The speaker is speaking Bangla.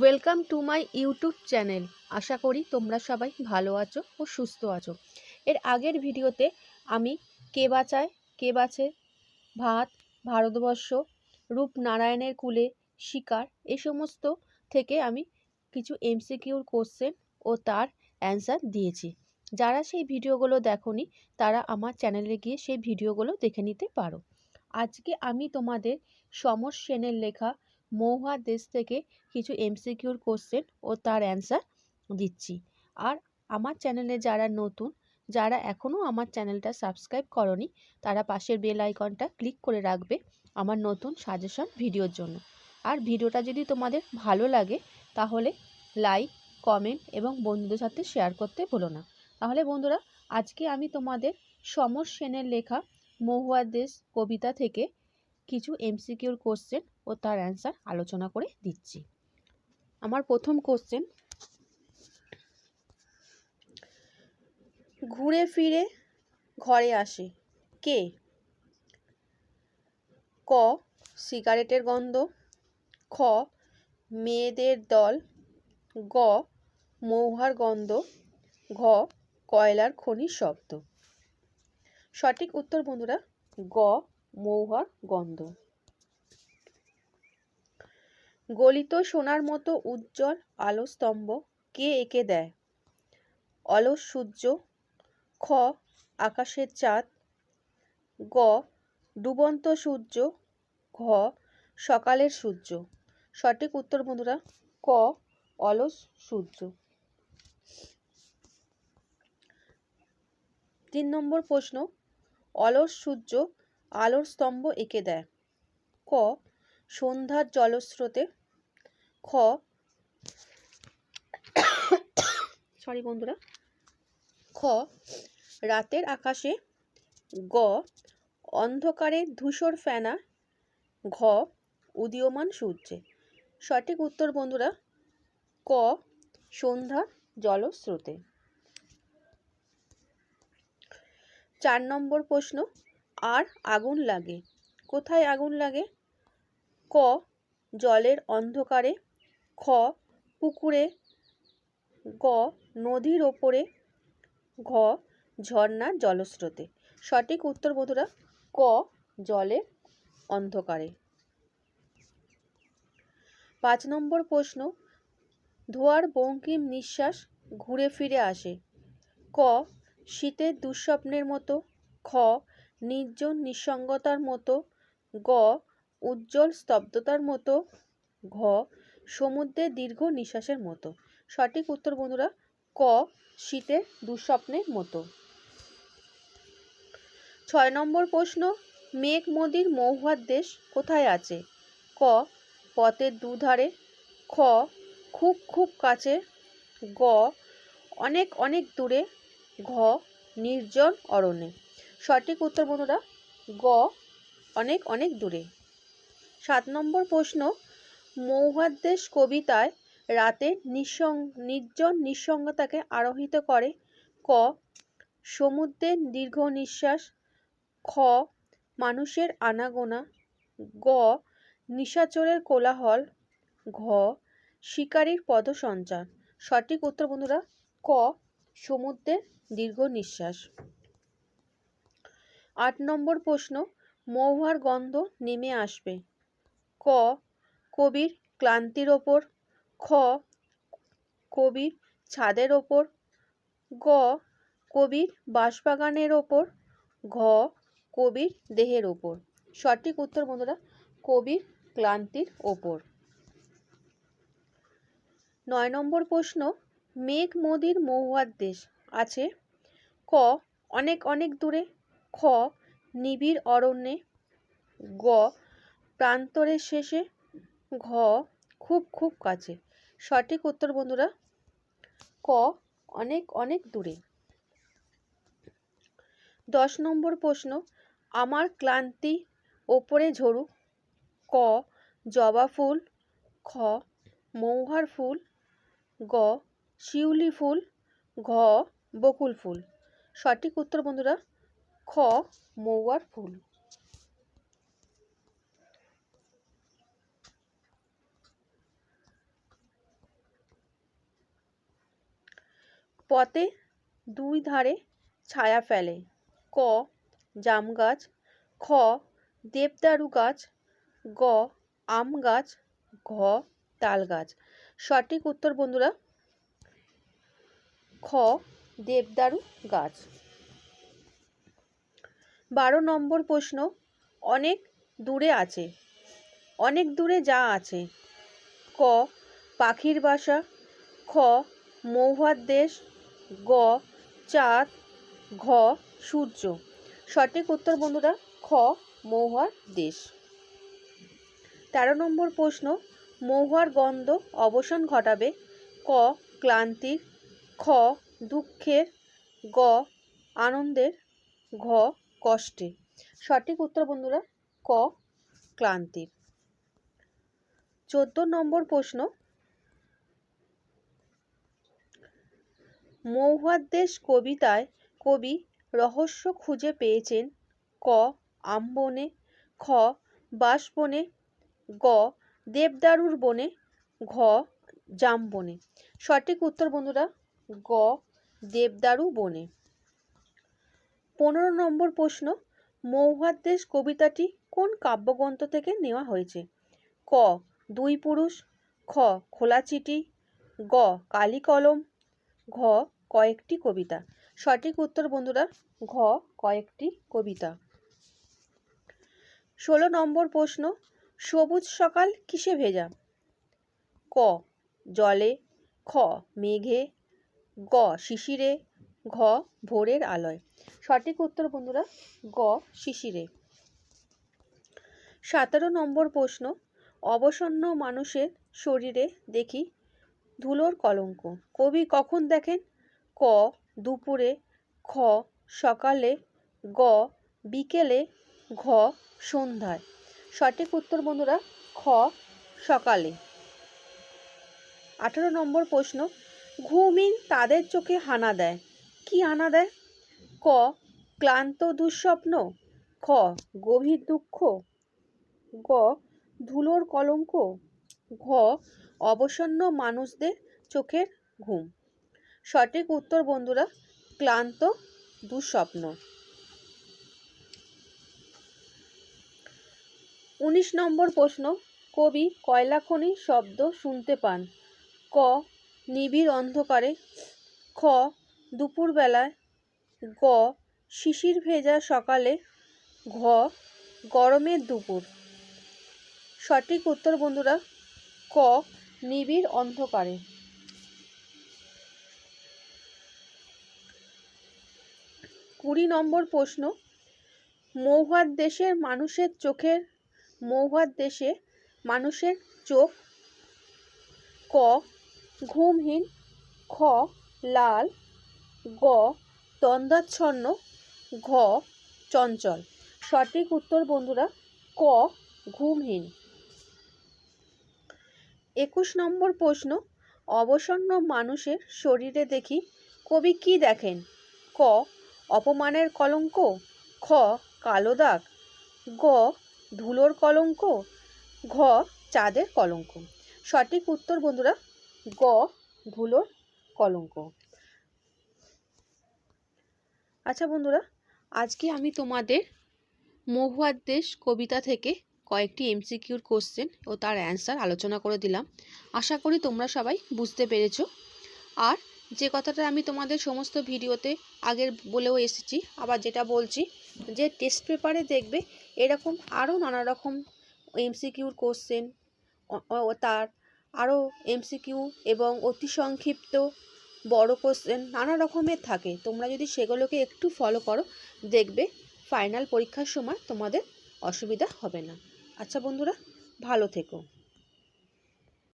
Welcome to my YouTube channel আশা করি তোমরা সবাই ভালো আছো ও সুস্থ আছো। এর আগের ভিডিওতে আমি কে বাঁচায়, কে বাঁচে, ভাত, ভারতবর্ষ, রূপনারায়ণের কুলে শিকার এই সমস্ত থেকে আমি কিছু এমসিকিউর কোশ্চেন ও তার অ্যান্সার দিয়েছি। যারা সেই ভিডিওগুলো দেখোনি, তারা আমার চ্যানেলে গিয়ে সেই ভিডিওগুলো দেখে নিতে পারো। আজকে আমি তোমাদের সমর সেনের লেখা মৌহা দেশ থেকে কিছু এমসিকিউর কোশ্চেন ও তার অ্যান্সার দিচ্ছি। আর আমার চ্যানেলে যারা নতুন, যারা এখনও আমার চ্যানেলটা সাবস্ক্রাইব করনি, তারা পাশের বেল আইকনটা ক্লিক করে রাখবে আমার নতুন সাজেশন ভিডিওর জন্য। আর ভিডিওটা যদি তোমাদের ভালো লাগে, তাহলে লাইক কমেন্ট এবং বন্ধুদের সাথে শেয়ার করতে ভুলো না। তাহলে বন্ধুরা, আজকে আমি তোমাদের সমর সেনের লেখা মহুয়ার দেশ কবিতা থেকে কিছু এমসিকিউর কোশ্চেন ও তার অ্যান্সার আলোচনা করে দিচ্ছি। আমার প্রথম কোশ্চেন ঘুরে ফিরে ঘরে আসে কে? ক, সিগারেটের গন্ধ, খ, মেয়েদের দল, গ, মৌহার গন্ধ, ঘ, কয়লার খনির শব্দ। সঠিক উত্তর বন্ধুরা, গ, মৌহার গন্ধ। গলিত সোনার মতো উজ্জ্বল আলো স্তম্ভ কে এঁকে দেয়? অলস সূর্য, খ, আকাশের চাঁদ, গ, ডুবন্ত সূর্য, ঘ, সকালের সূর্য। সঠিক উত্তর বন্ধুরা, ক, অলস সূর্য। তিন নম্বর প্রশ্ন, অলস সূর্য আলোর স্তম্ভ এঁকে দেয়? ক, সন্ধ্যার জলস্রোতে খ। সরি বন্ধুরা। খ রাতের আকাশে। গ অন্ধকারে ধূসর ফেনা। ঘ উদীয়মান সূর্যে। সঠিক উত্তর বন্ধুরা ক সন্ধ্যা জলস্রোতে। চার নম্বর প্রশ্ন আর আগুন লাগে? কোথায় আগুন লাগে? ক জলের অন্ধকারে। খ, পুকুরে গ, নদীর ওপরে ঘ ঝর্ণার জলস্রোতে। সঠিক উত্তর বন্ধুরা, ক জলের অন্ধকারে। পাঁচ নম্বর প্রশ্ন, ধোয়ার বঙ্কিম নিঃশ্বাস ঘুরে ফিরে আসে। ক, শীতের দুঃস্বপ্নের মতো। খ, নির্জন নিঃসঙ্গতার মতো। গ, উজ্জ্বল স্তব্ধতার মতো। ঘ সমুদ্রের দীর্ঘ নিঃশ্বাসের মতো। সঠিক উত্তর, বন্ধুরা, ক শীতের দুঃস্বপ্নের মতো। ছয় নম্বর প্রশ্ন, মেঘ মদির মৌহার দেশ কোথায় আছে? ক, পথের দুধারে। খ, খুব খুব কাছে। গ, অনেক অনেক দূরে। ঘ, নির্জন অরণ্যে। সঠিক উত্তর, বন্ধুরা, গ, অনেক অনেক দূরে। সাত নম্বর প্রশ্ন মৌহাদ্দেশ কবিতায় রাতের নিঃসং, নির্জন নিঃসঙ্গতাকে আরোহিত করে। ক, সমুদ্রের দীর্ঘ নিঃশ্বাস। খ, মানুষের আনাগোনা। গ, নিশাচরের কোলাহল। ঘ, শিকারীর পদসঞ্চার। সঠিক উত্তর বন্ধুরা, ক, সমুদ্রের দীর্ঘ নিঃশ্বাস। আট নম্বর প্রশ্ন মহুয়ার গন্ধ নেমে আসবে। ক কবির ক্লান্তির ওপর, খ কবির ছাদের ওপর, গ কবির বাঁশবাগানের ওপর, ঘ কবির দেহের ওপর। সঠিক উত্তর বন্ধুরা, কবির ক্লান্তির ওপর। নয় নম্বর প্রশ্ন, মেঘ মদির মহুয়ার দেশ আছে? ক, অনেক অনেক দূরে। খ, নিবিড় অরণ্যে। গ, প্রান্তরের শেষে। ঘ খুব খুব কাছে। সঠিক উত্তর বন্ধুরা, ক অনেক অনেক দূরে। দশ নম্বর প্রশ্ন, আমার ক্লান্তি ওপরে ঝরুক ক, জবা ফুল। খ মৌহার ফুল। গ, শিউলি ফুল। ঘ, বকুল ফুল। সঠিক উত্তর বন্ধুরা, খ মৌয়ার ফুল। পথে দুই ধারে ছায়া ফেলে। ক, জাম গাছ। খ, দেবদারু গাছ। গ, আম গাছ। ঘ, তাল গাছ। সঠিক উত্তর বন্ধুরা, খ, দেবদারু গাছ। বারো নম্বর প্রশ্ন, অনেক দূরে আছে। অনেক দূরে যা আছে। ক, পাখির বাসা। খ, মৌহার দেশ। গ, চাঁদ, ঘ, সূর্য। সঠিক উত্তর, বন্ধুরা, খ, মৌহার দেশ। তেরো নম্বর প্রশ্ন মহুয়ার গন্ধ অবসান ঘটাবে ক, ক্লান্তির, খ, দুঃখের, গ, আনন্দের, ঘ, কষ্টে। সঠিক উত্তর, বন্ধুরা, ক, ক্লান্তির। চোদ্দ নম্বর প্রশ্ন মৌহার দেশ কবিতায় কবি রহস্য খুঁজে পেয়েছেন ক আমবনে, খ বাঁশবনে গ দেবদারুর বনে, ঘ জাম বনে সঠিক উত্তর বন্ধুরা, গ দেবদারু বনে। পনেরো নম্বর প্রশ্ন মৌহার দেশ কবিতাটি কোন কাব্যগ্রন্থ থেকে নেওয়া হয়েছে? ক দুই পুরুষ, খ খোলা চিঠি, গ কালি কলম ঘ কয়েকটি কবিতা। সঠিক উত্তর বন্ধুরা, ঘ কয়েকটি কবিতা। ষোলো নম্বর প্রশ্ন, সবুজ সকাল কিসে ভেজা? ক, জলে, খ, মেঘে, গ, শিশিরে, ঘ, ভোরের আলোয়। সঠিক উত্তর বন্ধুরা, গ, শিশিরে। সতেরো নম্বর প্রশ্ন, অবসন্ন মানুষের শরীরে দেখি ধুলোর কলঙ্ক। কবি কখন দেখেন? ক, দুপুরে, খ, সকালে, গ, বিকেলে, ঘ, সন্ধ্যায়। সঠিক উত্তর বন্ধুরা, খ, সকালে। আঠেরো নম্বর প্রশ্ন, ঘুমিন তাদের চোখে হানা দেয়। কি হানা দেয়? ক, ক্লান্ত দুঃস্বপ্ন। খ, গভীর দুঃখ। গ, ধুলোর কলঙ্ক। ঘ অবসন্ন মানুষদের চোখের ঘুম। সঠিক উত্তর, বন্ধুরা, ক্লান্ত, দুঃস্বপ্ন। উনিশ নম্বর প্রশ্ন, কবি কয়লা খনি শব্দ শুনতে পান। ক, নিবিড় অন্ধকারে। খ, দুপুরবেলায়। গ, শিশির ভেজা সকালে। ঘ গরমের দুপুর। সঠিক উত্তর, বন্ধুরা, ক নিবিড় অন্ধকারে। কুড়ি নম্বর প্রশ্ন, মৌহার দেশের মানুষের চোখের, মৌহার দেশে মানুষের চোখ ক, ঘুমহীন, খ, লাল, গ, দ্বন্দ্বাচ্ছন্ন, ঘ, চঞ্চল। সঠিক উত্তর বন্ধুরা, ক, ঘুমহীন। একুশ নম্বর প্রশ্ন, অবসন্ন মানুষের শরীরে দেখি কবি কি দেখেন? ক, অপমানের কলঙ্ক, খ, কালো দাগ, গ, ধুলোর কলঙ্ক, ঘ, চাঁদের কলঙ্ক। সঠিক উত্তর বন্ধুরা, গ, ধুলোর কলঙ্ক। আচ্ছা বন্ধুরা, আজকে আমি তোমাদের মহুয়ার দেশ কবিতা থেকে কয়েকটি এমসিকিউর কোশ্চেন ও তার অ্যান্সার আলোচনা করে দিলাম। আশা করি তোমরা সবাই বুঝতে পেরেছ। আর যে কথাটা আমি তোমাদের সমস্ত ভিডিওতে আগের বলেও এসেছি, আবার যেটা বলছি যে টেস্ট পেপারে দেখবে এরকম আরও নানা রকম এমসিকিউর কোশ্চেন ও তার আরও এমসিকিউ এবং অতি সংক্ষিপ্ত বড় কোশ্চেন নানা রকমের থাকে। তোমরা যদি সেগুলোকে একটু ফলো করো, দেখবে ফাইনাল পরীক্ষার সময় তোমাদের অসুবিধা হবে না। আচ্ছা বন্ধুরা ভালো থেকো।